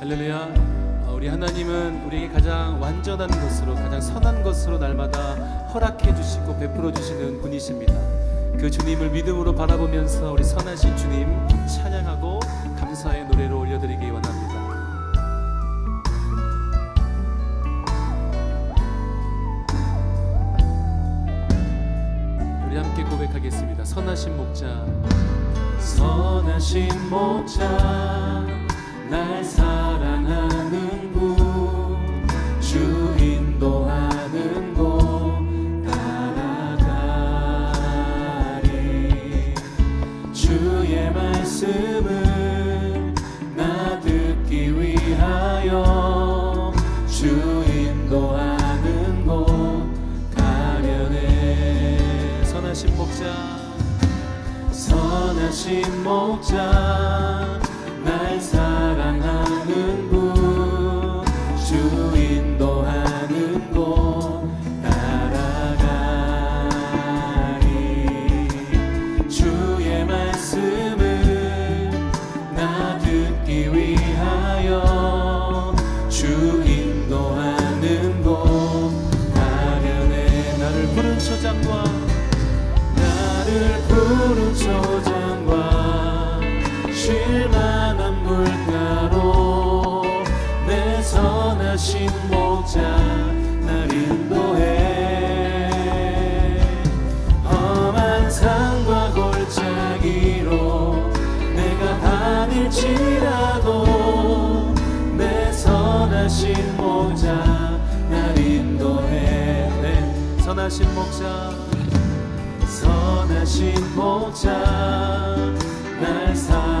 할렐루야. 어, 우리 하나님은 우리에게 가장 완전한 것으로 가장 선한 것으로 날마다 허락해 주시고 베풀어 주시는 분이십니다. 그 주님을 믿음으로 바라보면서 우리 선하신 주님 찬양하고 감사의 노래로 올려드리기 원합니다. 우리 함께 고백하겠습니다. 선하신 목자 선하신 목자 날 사. mountain. 지나도 내 선하신 목자 날 인도해 내 선하신 목자. 선하신 목자 날 사랑해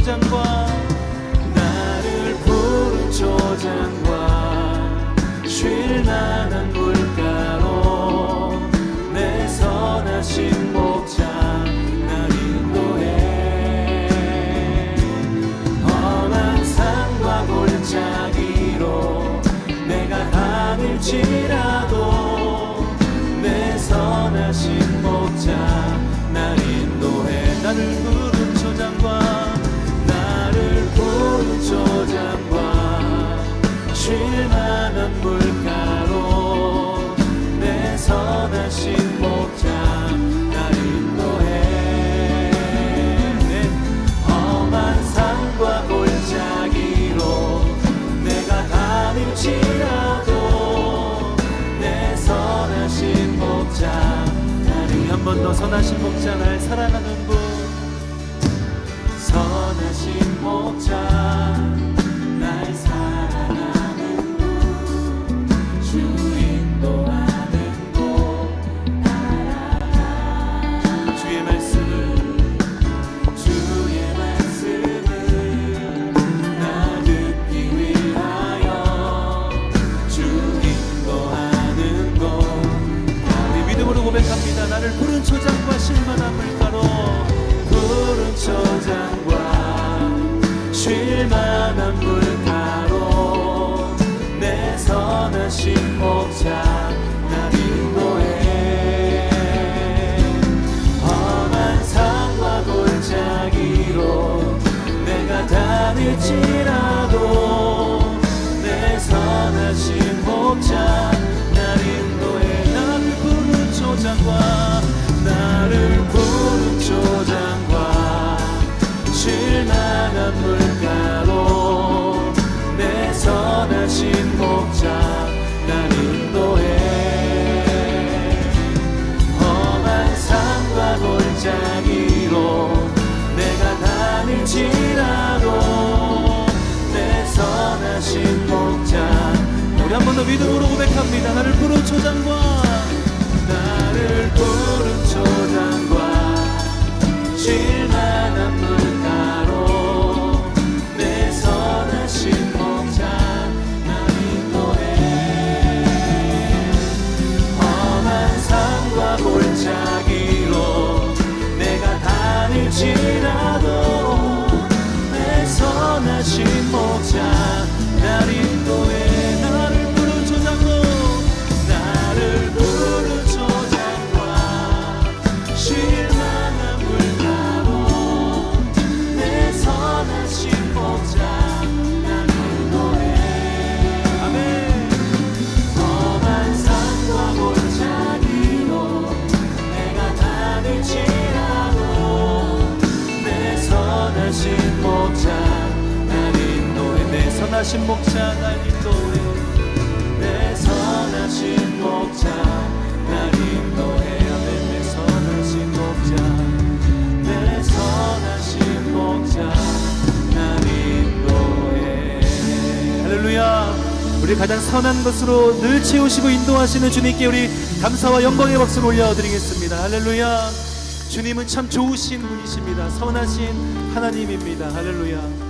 초장과 나를 부른 초장과 쉴 만한 또 선하신 목자 날 사랑하는 분. 선하신 목자. 믿음으로 고백합니다. 나를 부르초 장관. 가장 선한 것으로 늘 채우시고 인도하시는 주님께 우리 감사와 영광의 박수를 올려드리겠습니다. 할렐루야. 주님은 참 좋으신 분이십니다. 선하신 하나님입니다. 할렐루야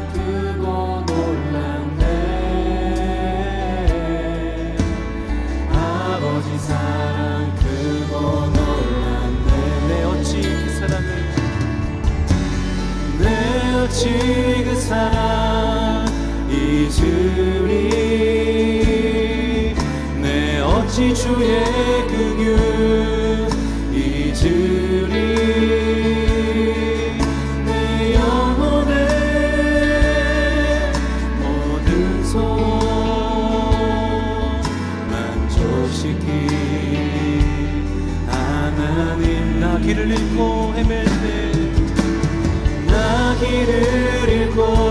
내 어찌 그 사랑 잊으리 내 어찌 주의 긍휼 잊으리 내 영혼의 모든 소원 만족시키 하나님 나 길을 잃고 헤맬 길을 잃고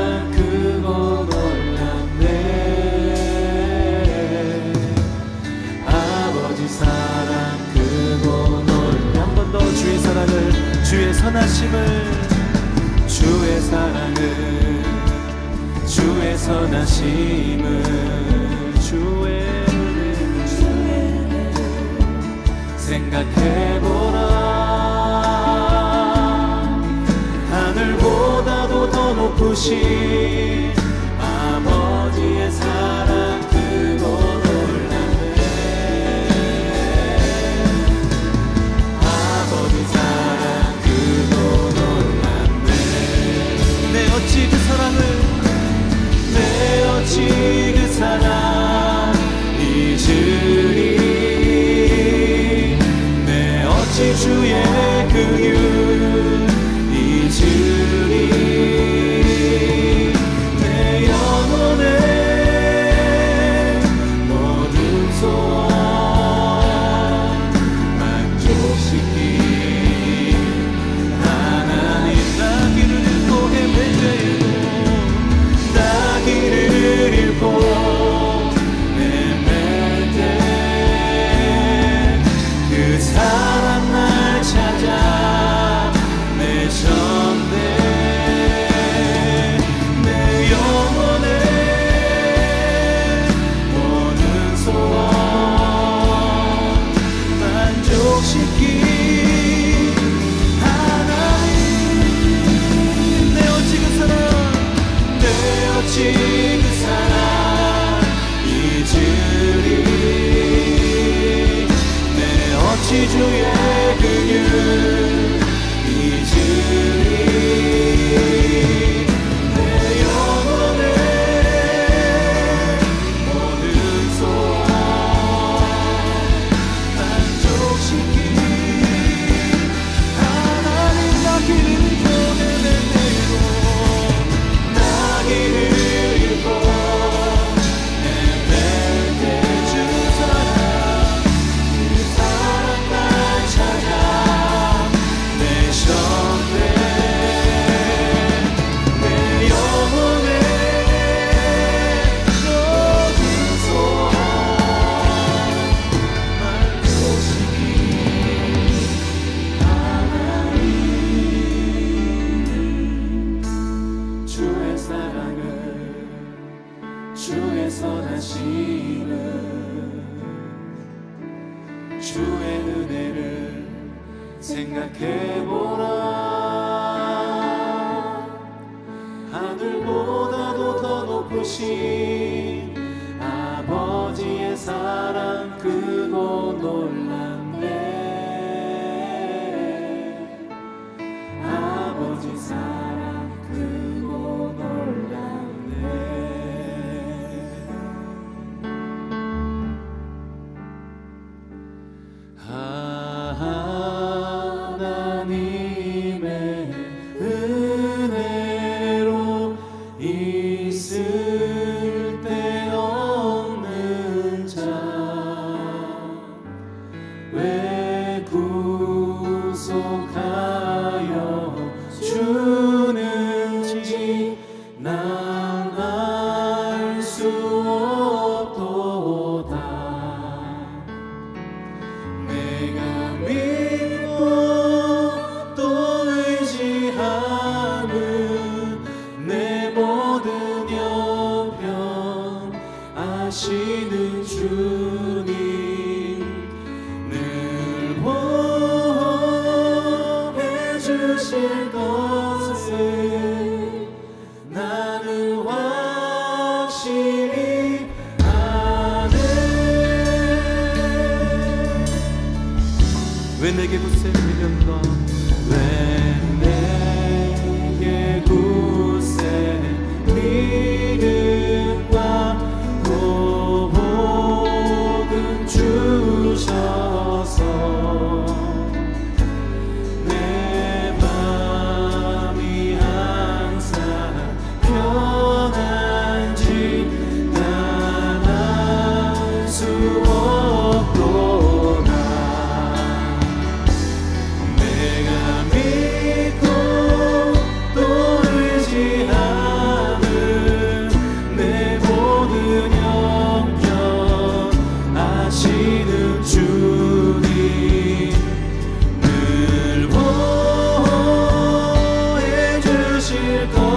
선하심을 주의 사랑을 주의 선하심을 주의 생각해보라. 하늘보다도 더 높으신 주의 긍휼 잊으 선하심을 주의 은혜를 생각해보라. 하늘보다도 더 높으신 아시는 주님 늘 보호해 주실 것을 나는 확실히 아네 왜 내게 굳세 믿는 주 miracle.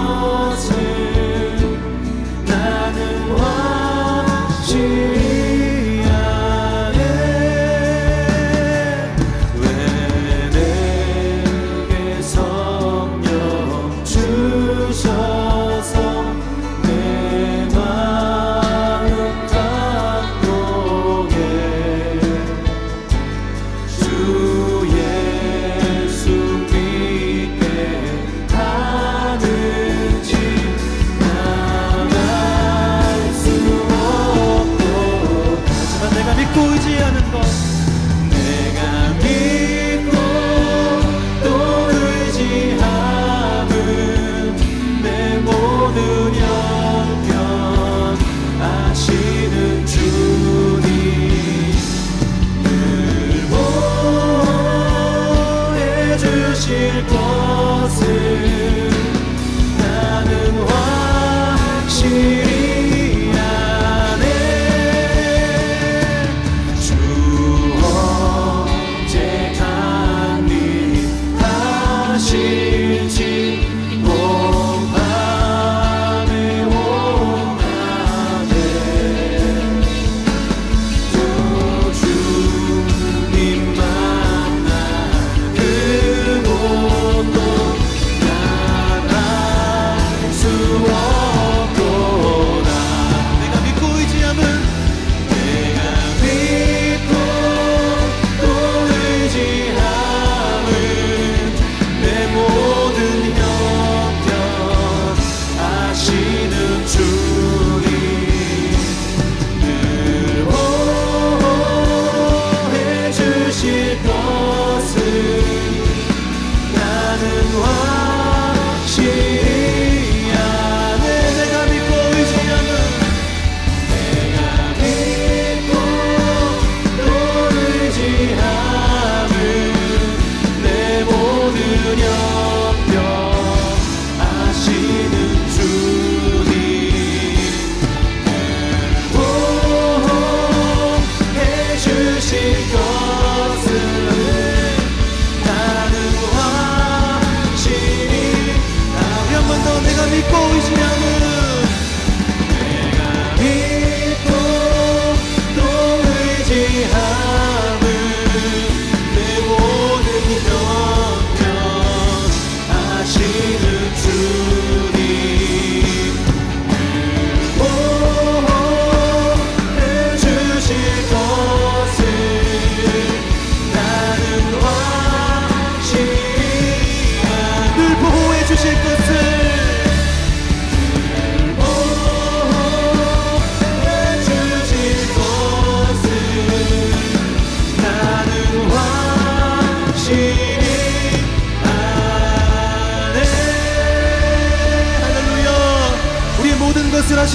보이지 않은 것.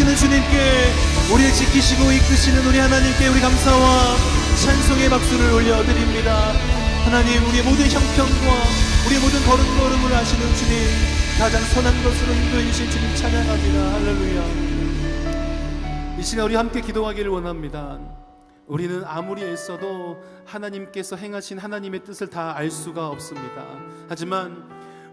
사랑하는 주님께 우리를 지키시고 이끄시는 우리 하나님께 우리 감사와 찬송의 박수를 올려드립니다. 하나님 우리의 모든 형편과 우리의 모든 걸음걸음을 아시는 주님 가장 선한 것으로 인도해 주신 주님 찬양합니다. 할렐루야. 이 시간 우리 함께 기도하기를 원합니다. 우리는 아무리 애써도 하나님께서 행하신 하나님의 뜻을 다 알 수가 없습니다. 하지만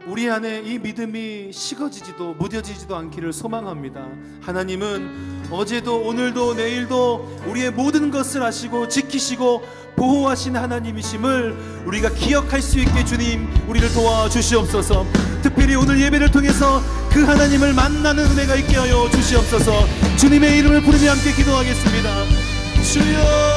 우리 안에 이 믿음이 식어지지도 무뎌지지도 않기를 소망합니다. 하나님은 어제도 오늘도 내일도 우리의 모든 것을 아시고 지키시고 보호하신 하나님이심을 우리가 기억할 수 있게 주님 우리를 도와 주시옵소서. 특별히 오늘 예배를 통해서 그 하나님을 만나는 은혜가 있게 하여 주시옵소서. 주님의 이름을 부르며 함께 기도하겠습니다. 주여